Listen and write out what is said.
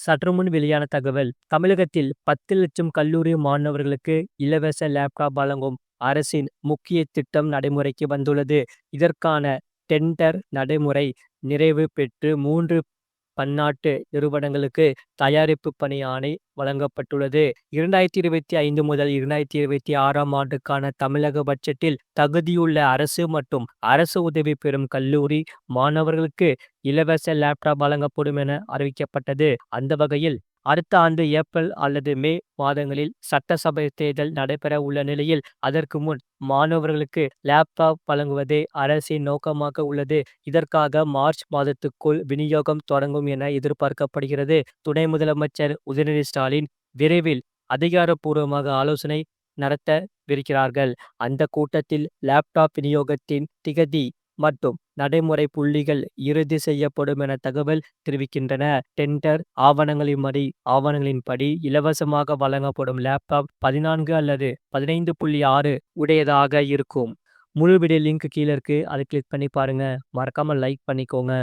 சற்று முன் வெளியான தகவல் தமிழகத்தில் பத்து லட்சம் கல்லூரி மாணவர்களுக்கு இலவச லேப்டாப் வழங்கும் அரசின் முக்கிய திட்டம் நடைமுறைக்கு வந்துள்ளது. இதற்கான டெண்டர் நடைமுறை நிறைவு பெற்று மூன்று பன்னாட்டு நிறுவனங்களுக்கு தயாரிப்பு பணி ஆணை வழங்கப்பட்டுள்ளது. இரண்டாயிரத்தி இருபத்தி ஐந்து முதல் இரண்டாயிரத்தி இருபத்தி ஆறாம் ஆண்டுக்கான தமிழக பட்ஜெட்டில் தகுதியுள்ள அரசு மற்றும் அரசு உதவி பெறும் கல்லூரி மாணவர்களுக்கு இலவச லேப்டாப் வழங்கப்படும் என அறிவிக்கப்பட்டது. அந்த வகையில் அடுத்த ஆண்டு ஏப்ரல் அல்லது மே மாதங்களில் சட்டசபை தேர்தல் நடைபெற உள்ள நிலையில் அதற்கு முன் மாணவர்களுக்கு லேப்டாப் வழங்குவதே அரசின் நோக்கமாக உள்ளது. இதற்காக மார்ச் மாதத்துக்குள் விநியோகம் தொடங்கும் என எதிர்பார்க்கப்படுகிறது. துணை முதலமைச்சர் உதயநிதி ஸ்டாலின் விரைவில் அதிகாரப்பூர்வமாக ஆலோசனை நடத்தவிருக்கிறார்கள். அந்த கூட்டத்தில் லேப்டாப் விநியோகத்தின் திகதி மற்றும் நடைமுறை புள்ளிகள் இறுதி செய்யப்படும் என தகவல் தெரிவிக்கின்றன. டெண்டர் ஆவணங்களின் ஆவணங்களின்படி ஆவணங்களின்படி இலவசமாக வழங்கப்படும் லேப்டாப் பதினான்கு அல்லது பதினைந்து புள்ளி ஆறு உடையதாக இருக்கும். முழு வீடியோ லிங்க் கீழே இருக்கு. அதை கிளிக் பண்ணி பாருங்க. மறக்காம லைக் பண்ணிக்கோங்க.